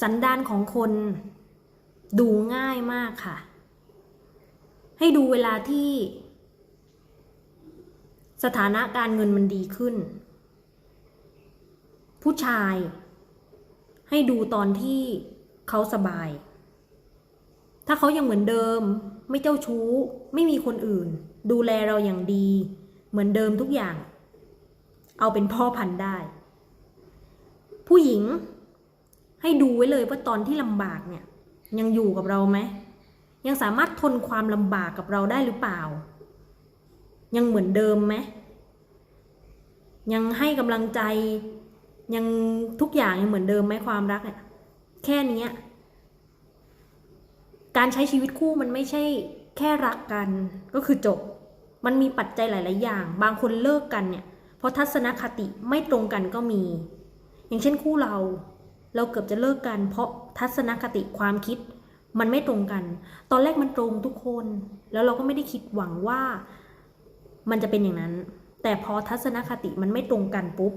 สันดานของคนดูง่ายมากค่ะ ให้ดูเวลาที่ สถานะการเงินมันดีขึ้น ผู้ชาย ให้ดูตอนที่เขาสบาย ถ้าเขายังเหมือนเดิม ไม่เจ้าชู้ ไม่มีคนอื่น ดูแลเราอย่างดี เหมือนเดิมทุกอย่าง เอาเป็นพ่อพันธุ์ได้ ผู้หญิง ให้ดูไว้เลยว่าตอนที่ลำบากเนี่ย ยังอยู่กับเราไหมยังสามารถทนความลำบากกับเราได้หรือเปล่า ยังเหมือนเดิมไหมยังให้กำลังใจ ยังทุกอย่างยังเหมือนเดิมไหมความรักเนี่ยแค่นี้การใช้ชีวิตคู่มันไม่ใช่แค่รักกันก็คือจบ มันมีปัจจัยหลาย ๆ อย่าง บางคนเลิกกันเนี่ย เพราะทัศนคติไม่ตรงกันก็มี อย่างเช่นคู่เรา เราเกือบจะเลิกกัน เพราะทัศนคติความคิด มันไม่ตรงกัน ตอนแรกมันตรงทุกคน แล้วเราก็ไม่ได้คิดหวังว่ามันจะเป็นอย่างนั้น แต่พอทัศนคติมันไม่ตรงกันปุ๊บ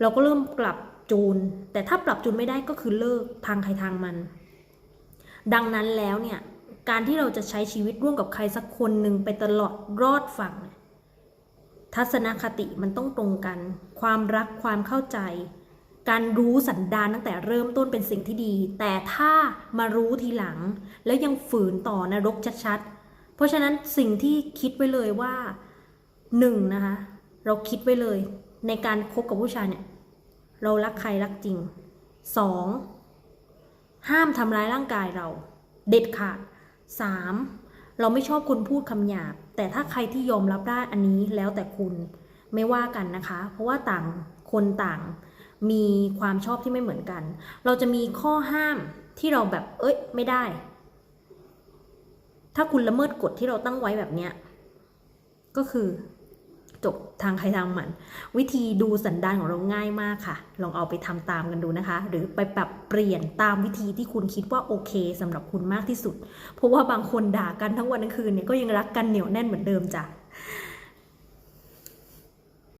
เราก็เริ่มปรับจูน แต่ถ้าปรับจูนไม่ได้ก็คือเลิกทางใครทางมัน ดังนั้นแล้วเนี่ย การที่เราจะใช้ชีวิตร่วมกับใครสักคนหนึ่งไปตลอดรอดฝั่ง ทัศนคติมันต้องตรงกัน ความรักความเข้าใจ การรู้สันดานตั้งแต่เริ่มต้นเป็นสิ่งที่ดี แต่ถ้ามารู้ทีหลัง แล้วยังฝืนต่อนรกชัดๆ เพราะฉะนั้นสิ่งที่คิดไว้เลยว่าหนึ่งนะคะเราคิดไว้เลย ในการคบกับผู้ชายเนี่ยเรารักใครรักจริงสองห้ามทำร้ายร่างกายเรา เด็ดขาดสามเราไม่ชอบคนพูดคำหยาบ แต่ถ้าใครที่ยอมรับได้อันนี้แล้วแต่คุณไม่ว่ากันนะคะ เพราะว่าต่างคนต่าง มีความชอบที่ไม่เหมือนกัน เราจะมีข้อห้ามที่เราแบบ เอ้ย ไม่ได้ ถ้าคุณละเมิดกฎที่เราตั้งไว้แบบเนี้ย ก็คือจบทางใครทางมัน วิธีดูสันดานของเราง่ายมากค่ะ ลองเอาไปทำตามกันดูนะคะ หรือไปปรับเปลี่ยนตามวิธีที่คุณคิดว่าโอเคสำหรับคุณมากที่สุด เพราะว่าบางคนด่ากันทั้งวันทั้งคืนเนี่ยก็ยังรักกันเหนียวแน่นเหมือนเดิมจ้ะ